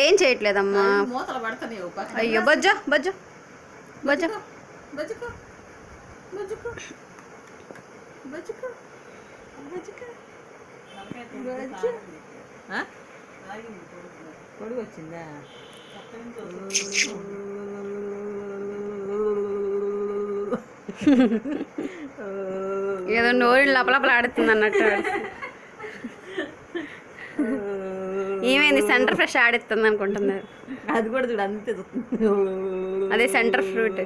ఏం చేయట్లేదమ్మా. మూతలు పడతాయి. అయ్యో బజ్జ బజ్జ బజ్జ? పొడుగు వచ్చిందా ఏదో నోరు లపలపల ఆడుతుంది అన్నట్టు. ఏమైంది? సెంటర్ ఫ్రెష్ ఆడిస్తుంది అనుకుంటున్నారు. అది కూడా చూడు అంతే. అదే సెంటర్ ఫ్రూట్.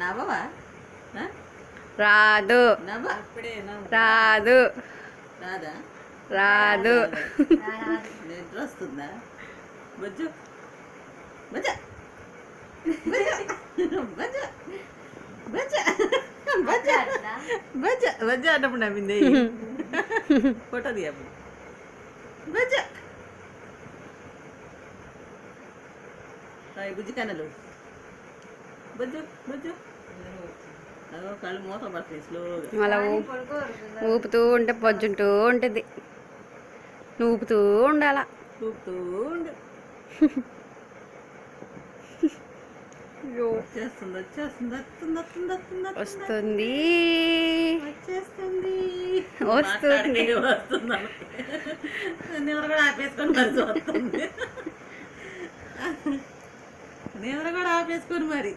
నవ్వవా? రాదు. రాదు. రాదా? రాదు. నిద్ర వస్తుందా? బజ్జు. బజ్జ. బజ్జ. బజ్జ. బజ్జ. బజ్జ. బజ్జ అన్నప్పుడు నవ్వింది. ఫోటో తీయప్పుడు బజ్జ బుజ్జి కన్నలు బజ్జు బజ్జు కళ్ళు మూత స్లోగా ఊపుతూ ఉంటే పొజ్జుంటూ ఉంటుంది. నువ్వు ఊపుతూ ఉండాల. చూపుతూ ఉండు. వచ్చేస్తుంది వచ్చేస్తుంది వస్తుంది వస్తుంది వస్తుంది వచ్చేస్తుంది. వస్తుంది. వస్తుంది నివర కూడా ఆపేసుకొని మరి వస్తుంది కూడా ఆపేసుకొని మరి.